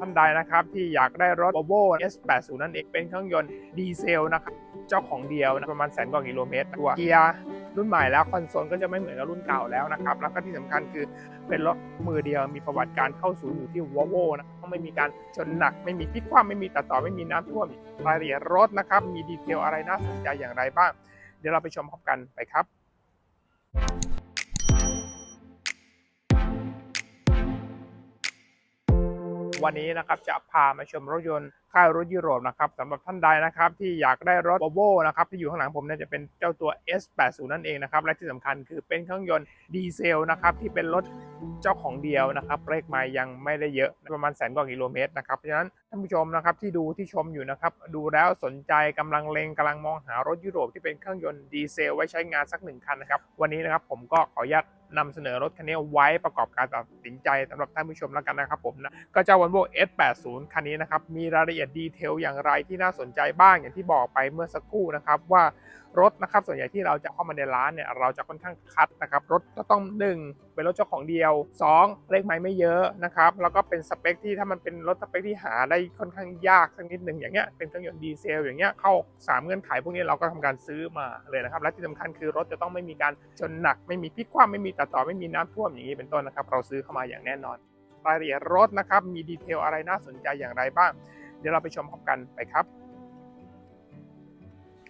ท่านใดนะครับที่อยากได้รถ Volvo S80 นั่นเองเป็นเครื่องยนต์ดีเซลนะครับเจ้าของเดียวนะประมาณแสนกว่ากิโลเมตรตัวเกียร์รุ่นใหม่แล้วคอนโซลก็จะไม่เหมือนกับรุ่นเก่าแล้วนะครับแล้วก็ที่สำคัญคือเป็นรถมือเดียวมีประวัติการเข้าศูนย์อยู่ที่ Volvo นะไม่มีการชนหนัก ไม่มีพลิกคว่ำไม่มีตัดต่อไม่มีน้ำท่วมรายละเอียดรถนะครับมีดีเทลอะไรน่าสนใจอย่างไรบ้าง เดี๋ยวเราไปชมพร้อมกันไปครับ วันนี้นะครับจะพามาชมรถยนต์ค่ายรถยุโรปนะครับสำหรับท่านใดนะครับที่อยากได้รถ Volvo นะครับที่อยู่ข้างหลังผมเนี่ยจะเป็นเจ้าตัว S80 นั่นเองนะครับและที่สำคัญคือเป็นเครื่องยนต์ดีเซลนะครับที่เป็นรถเจ้าของเดียวนะครับเลขไม้ยังไม่ได้เยอะประมาณแสนกว่ากิโลเมตรนะครับเพราะฉะนั้นท่านผู้ชมนะครับที่ดูที่ชมอยู่นะครับดูแล้วสนใจกำลังเลงกำลังมองหารถยุโรปที่เป็นเครื่องยนต์ดีเซลไว้ใช้งานสักหนึ่งคันนะครับวันนี้นะครับผมก็ขออนุญาต นำเสนอรถคันนี้ไว้ประกอบการตัดสินใจสำหรับท่านผู้ชมแล้วกันนะครับผมนะก็เจ้า Volvo S80 คันนี้นะครับมีรายละเอียดดีเทลอย่างไรที่น่าสนใจบ้างอย่างที่บอกไปเมื่อสักครู่นะครับว่ารถนะครับส่วนใหญ่ที่เราจะเข้ามาในร้านเนี่ยเราจะค่อนข้างคัดนะครับรถจะต้อง 1 เป็นรถเจ้าของเดียว 2 เลขไม้ไม่เยอะนะครับแล้วก็เป็นสเปคที่ถ้ามันเป็นรถสเปคที่หาได้ค่อนข้างยากสักนิดหนึ่งอย่างเงี้ยเป็นเครื่องยนต์ดีเซลอย่างเงี้ยเข้า 3 เงื่อนไขพวกนี้เราก็ทำการซื้อมาเลยนะครับและที่สำคัญคือรถจะต้องไม่มีการชนหนัก ไม่มีพลิกคว่ำไม่มีตัดต่อไม่มีน้ำท่วมอย่างนี้เป็นต้นนะครับเราซื้อเข้ามาอย่างแน่นอน รายละเอียดรถนะครับมีดีเทลอะไรน่าสนใจอย่างไรบ้าง เดี๋ยวเราไปชมพร้อมกันไปครับ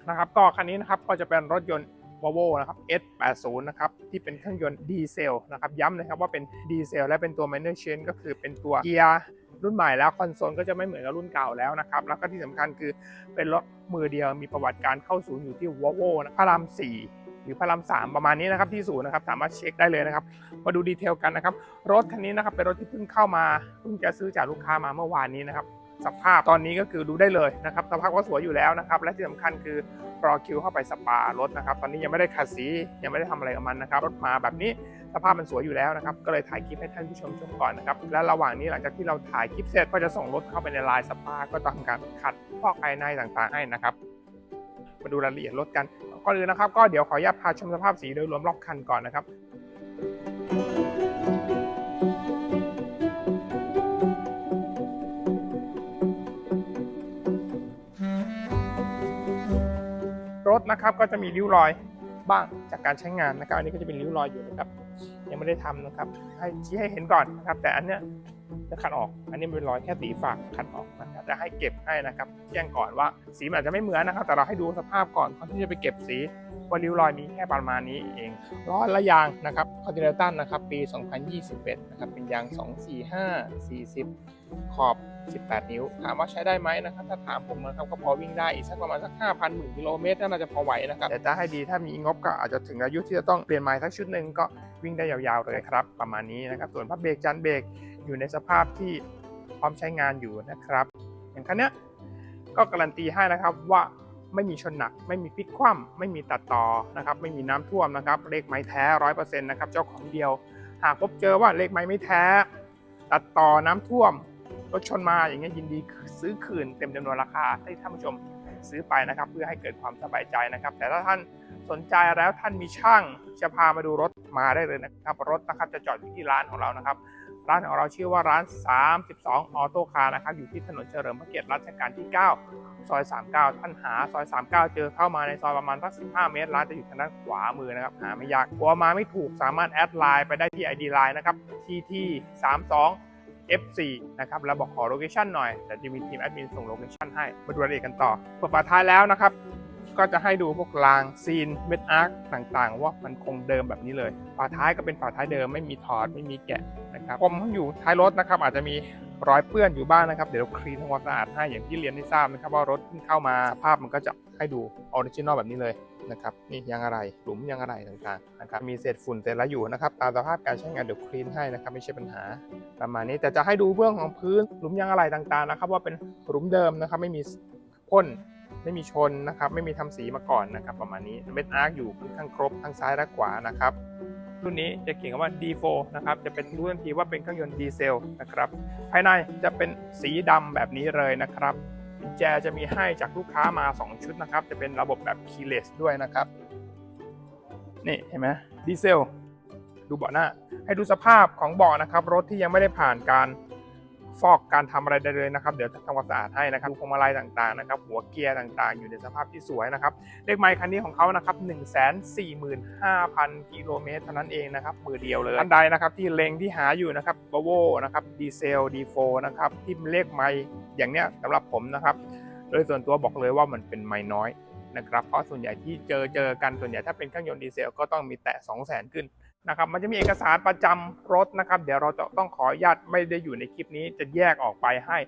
นะครับก็คันนี้นะครับก็จะเป็นรถยนต์ Volvo นะครับ S80 นะครับที่เป็นเครื่องยนต์ดีเซลนะครับย้ำนะครับว่าเป็นดีเซลและเป็นตัว minor change ก็คือเป็นตัวเกียร์รุ่นใหม่แล้วคอนโซลก็จะไม่เหมือนกับรุ่นเก่าแล้วนะครับแล้วก็ที่สำคัญคือเป็นรถมือเดียวมีประวัติการเข้าศูนย์อยู่ที่ Volvo นะพระราม4หรือพระราม3ประมาณนี้นะครับที่ศูนย์นะครับสามารถเช็คได้เลยนะครับ มาดูดีเทลกันนะครับ รถคันนี้นะครับเป็นรถที่เพิ่งเข้ามาเพิ่งจะซื้อจากลูกค้ามาเมื่อวานนี้นะครับ สภาพตอนนี้ก็คือดูได้เลยนะครับสภาพก็สวยอยู่แล้วนะครับ และที่สำคัญคือรอคิวเข้าไปสปารถนะครับ ตอนนี้ยังไม่ได้ขัดสียังไม่ได้ทำอะไรกับมันนะครับรถมาแบบนี้สภาพมันสวยอยู่แล้วนะครับ ก็เลยถ่ายคลิปให้ท่านผู้ชมชมก่อนนะครับ และระหว่างนี้หลังจากที่เราถ่ายคลิปเสร็จก็จะส่งรถเข้าไปในไลน์สปา ก็ต้องทำการขัดฟอกภายในต่างๆให้นะครับ มาดูรายละเอียดรถกันก่อนอื่นนะครับ ก็เดี๋ยวขออนุญาตพาชมสภาพสีโดยรวมรอบคันก่อนนะครับ ถนะครับก็จะมีริ้วรอยบ้างจากการใช้งานนะครับ อันนี้ก็จะเป็นริ้วรอยอยู่นะครับ ยังไม่ได้ทำนะครับ ให้ชี้ให้เห็นก่อนนะครับ แต่อันเนี้ยจะขัดออก อันนี้เป็นรอยแค่สีฝากขัดออกนะครับจะให้เก็บให้นะครับ แจ้งก่อนว่าสีมันอาจจะไม่เหมือนนะครับ แต่เราให้ดูสภาพก่อนก่อนที่จะไปเก็บสีว่าริ้วรอยมีแค่ประมาณนี้เองล้อและยางนะครับคอนติเนตันนะครับ ปี 2021 นะครับ เป็นยาง 245 40 ขอบ 18 นิ้ว ถามว่าใช้ได้ไหมนะครับถ้าถามผมนะครับก็พอวิ่งได้อีกสักประมาณสัก 5,000หมื่นกิโลเมตรน่าจะพอไหวนะครับแต่ถ้าให้ดีถ้ามีงบก็อาจจะถึงอายุที่จะต้องเปลี่ยนไม้สักชุดหนึ่งก็วิ่งได้ยาวๆเลยครับ ประมาณนี้นะครับส่วนพับเบรกจันเบรกอยู่ในสภาพที่พร้อมใช้งานอยู่นะครับ อย่างคันนี้ก็การันตีให้นะครับว่าไม่มีชนหนัก ไม่มีพลิกคว่ำไม่มีตัดต่อนะครับ ไม่มีน้ำท่วมนะครับ เลขไม้แท้ร้อยเปอร์เซ็นต์นะครับ เจ้าของเดียว หากพบเจอว่าเลขไม้ไม่แท้ ตัดต่อน้ำท่วม รถชนมาอย่างเงี้ยยินดีซื้อคืนเต็มจำนวนราคาให้ท่านผู้ชมซื้อไปนะครับ เพื่อให้เกิดความสบายใจนะครับ แต่ถ้าท่านสนใจแล้วท่านมีช่างจะพามาดูรถมาได้เลยนะครับ รถนะครับจะจอดอยู่ที่ร้านของเรานะครับ ร้านของเราชื่อว่าร้าน 32 ออโต้คาร์นะครับ อยู่ที่ถนนเฉลิมพระเกียรติรัชกาลที่ 9 ซอย 39 ท่านหาซอย 39 เจอเข้ามาในซอยประมาณสัก 15 เมตร ร้านจะอยู่ทางด้านขวามือนะครับ หาไม่ยากกลัวมาไม่ถูกสามารถแอดไลน์ไปได้ที่ ID Line นะครับ TT 32 fc นะครับเราบอกขอโลเคชันหน่อยแต่จะมีทีมแอดมินส่งโลเคชันให้มาดูรายละเอียดกันต่อเปิดฝาท้ายแล้วนะครับก็จะให้ดูพวกรางซีนเม็ดอาร์คต่างๆ ว่ามันคงเดิมแบบนี้เลย ฝาท้ายก็เป็นฝาท้ายเดิมไม่มีถอดไม่มีแกะนะครับผมอยู่ท้ายรถนะครับอาจจะมี รอยเปื้อนอยู่บ้างนะครับ เดี๋ยวเราคลีนทำความสะอาดให้อย่างที่เรียนได้ทราบนะครับ ว่ารถเพิ่งเข้ามาสภาพมันก็จะให้ดูออริจินอลแบบนี้เลยนะครับนี่ยางอะไรหลุมยางอะไรต่างๆนะครับมีเศษฝุ่นเศษละอยู่นะครับตามสภาพการใช้งานเดี๋ยวคลีนให้นะครับไม่ใช่ปัญหาประมาณนี้แต่จะให้ดูเรื่องของพื้นหลุมยางอะไรต่างๆนะครับ ว่าเป็นหลุมเดิมนะครับไม่มีพ่นไม่มีชนนะครับไม่มีทำสีมาก่อนนะครับ ประมาณนี้เม็ดอาร์คอยู่ค่อนข้างครบทั้งซ้ายและขวานะครับ รุ่นนี้จะเขียนคำว่า D4 นะครับ จะเป็นรู้ทันทีว่าเป็นเครื่องยนต์ดีเซลนะครับ ภายในจะเป็นสีดำแบบนี้เลยนะครับกุญแจจะมีให้จากลูกค้ามา 2 ชุดนะครับ จะเป็นระบบแบบ keyless ด้วยนะครับ นี่เห็นไหมดีเซล ดูเบาะหน้า ให้ดูสภาพของเบาะนะครับ รถที่ยังไม่ได้ผ่านการ ฟอกการทำอะไรได้เลยนะครับ เดี๋ยวจะทำความสะอาดให้นะครับพวงมาลัยต่างๆนะครับ หัวเกียร์ต่างๆ อยู่ในสภาพที่สวยนะครับ เลขไมค์คันนี้ของเขานะครับ1 4 5 0 0 0 กิโลเมตรเท่านั้นเองนะครับ มือเดียวเลยท่านใดนะครับที่เลงที่หาอยู่นะครับบโวนะครับดีเซลดีโฟนะครับที่เลขไมค์อย่างเนี้ยสำหรับผมนะครับ โดยส่วนตัวบอกเลยว่ามันเป็นไมค์น้อยนะครับ เพราะส่วนใหญ่ที่เจอเจอกันส่วนใหญ่ถ้าเป็นเครื่องยนต์ดีเซลก็ต้องมีแตะ2 0 0 0 0 0 ขึ้น นะครับมันจะมีเอกสารประจำรถนะครับ เดี๋ยวเราจะต้องขออนุญาตไม่ได้อยู่ในคลิปนี้จะแยกออกไปให้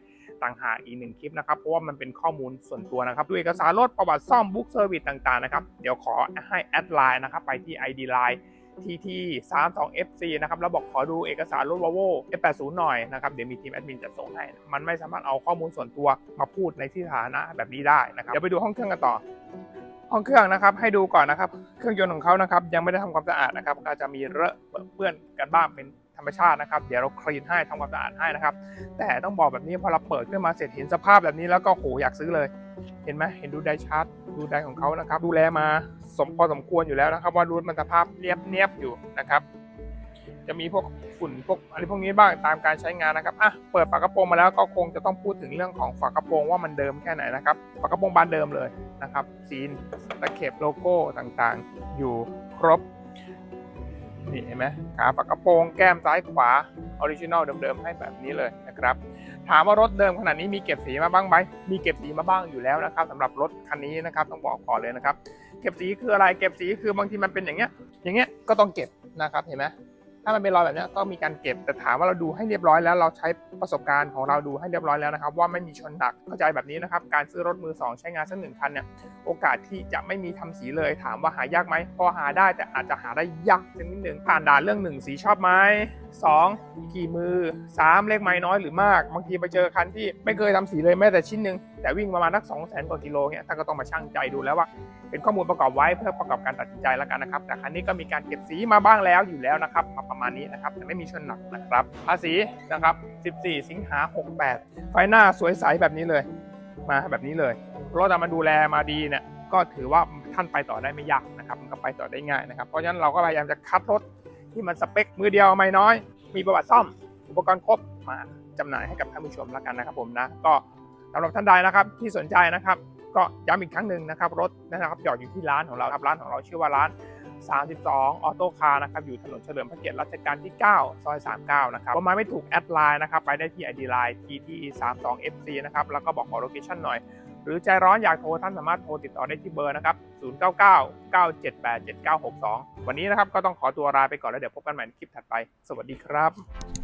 ต่างหากอีกหนึ่งคลิปนะครับเพราะว่ามันเป็นข้อมูลส่วนตัวนะครับดูเอกสารรถประวัติซ่อมบุ๊กเซอร์วิสต่างๆนะครับเดี๋ยวขอให้แอดไลน์นะครับไปที่ ID Line TT 3 2 FC นะครับแล้วบอกขอดูเอกสารรถ Volvo F80 หน่อยนะครับเดี๋ยวมีทีมแอดมินจะส่งให้มันไม่สามารถเอาข้อมูลส่วนตัวมาพูดในที่สาธารณะแบบนี้ได้นะครับเดี๋ยวไปดูห้องเครื่องกันต่อ ห้องเครื่องนะครับให้ดูก่อนนะครับ เครื่องยนต์ของเขานะครับ ยังไม่ได้ทำความสะอาดนะครับก็จะมีเลอะเปื้อนกันบ้างเป็นธรรมชาตินะครับ เดี๋ยวเราคลีนให้ทำความสะอาดให้นะครับ แต่ต้องบอกแบบนี้พอเราเปิดขึ้นมาเสร็จเห็นสภาพแบบนี้แล้วก็โหอยากซื้อเลย เห็นไหมเห็นดูไดชาร์ตดูไดของเขานะครับ ดูแลมาสมพอสมควรอยู่แล้วนะครับ ว่ารูทมันสภาพเรียบเนียบอยู่นะครับ จะมีพวกฝุ่นพวกอะไรพวกนี้บ้างตามการใช้งานนะครับอะเปิดฝากระโปรงมาแล้วก็คงจะต้องพูดถึงเรื่องของฝากระโปรงว่ามันเดิมแค่ไหนนะครับฝากระโปรงบานเดิมเลยนะครับซีนตะเข็บโลโก้ต่างๆ อยู่ครบนี่เห็นไหมขาฝากระโปรงแก้มซ้ายขวาออริจินอลเดิมๆให้แบบนี้เลยนะครับถามว่ารถเดิมขนาดนี้มีเก็บสีมาบ้างไหมมีเก็บสีมาบ้างอยู่แล้วนะครับสำหรับรถคันนี้นะครับต้องบอกก่อนเลยนะครับ เก็บสีคืออะไรเก็บสีคือบางทีมันเป็นอย่างเงี้ยอย่างเงี้ยก็ต้องเก็บนะครับเห็นไหม ถ้ามันเป็นรอยแบบนี้ยก็มีการเก็บแต่ถามว่าเราดูให้เรียบร้อยแล้วเราใช้ประสบการณ์ของเราดูให้เรียบร้อยแล้วนะครับ ว่าไม่มีชนหนักเข้าใจแบบนี้นะครับ การซื้อรถมือสองใช้งานสักหนึ่งคันเนี่ยโอกาสที่จะไม่มีทำสีเลย ถามว่าหายากไหมพอหาได้แต่อาจจะหาได้ยากนิดหนึ่งผ่านด่านเรื่องหนึ่งสีชอบไหมสองขี่มือสามเลขไม้น้อยหรือมาก บางทีไปเจอคันที่ไม่เคยทำสีเลยแม้แต่ชิ้นหนึ่ง แต่วิ่งประมาณนัก2 0 0 0 0กว่ากิโลเนี่ยท่านก็ต้องมาชั่งใจดูแล้วว่า เป็นข้อมูลประกอบไว้เพื่อประกอบการตัดสินใจแล้วกันนะครับ แต่คันนี้ก็มีการเก็บสีมาบ้างแล้วอยู่แล้วนะครับมาประมาณนี้นะครับแต่ไม่มีชนหนักนะครับภาษีนะครับ 14 สิงหา 68 ไฟหน้าสวยใสแบบนี้เลยมาแบบนี้เลยรถมาดูแลมาดีเนี่ยก็ถือว่าท่านไปต่อได้ไม่ยากนะครับมันก็ไปต่อได้ง่ายนะครับเพราะฉะนั้นเราก็พยายามจะคัดรถที่มันสเปคมือเดียวไม่น้อย มีประวัติซ่อม อุปกรณ์ครบมาจำหน่ายให้กับท่านผู้ชมแล้วกันนะครับผมนะก็ สำหรับท่านใดนะครับที่สนใจนะครับ ก็ย้ำอีกครั้งหนึ่งนะครับ รถนะครับจอดอยู่ที่ร้านของเราครับร้านของเราชื่อว่าร้าน 32 ออโต้คาร์นะครับอยู่ถนนเฉลิมพระเกียรติรัชกาลที่ 9 ซอย 39 นะครับประมาณไม่ถูกแอดไลน์นะครับ ไปได้ที่ ID Line TT 32 FC นะครับ แล้วก็บอกขอโลเคชั่นหน่อย หรือใจร้อนอยากโทรท่านสามารถโทรติดต่อได้ที่เบอร์นะครับ 099 978 7962 วันนี้นะครับก็ต้องขอตัวลาไปก่อนแล้วเดี๋ยวพบกันใหม่ในคลิปถัดไป สวัสดีครับ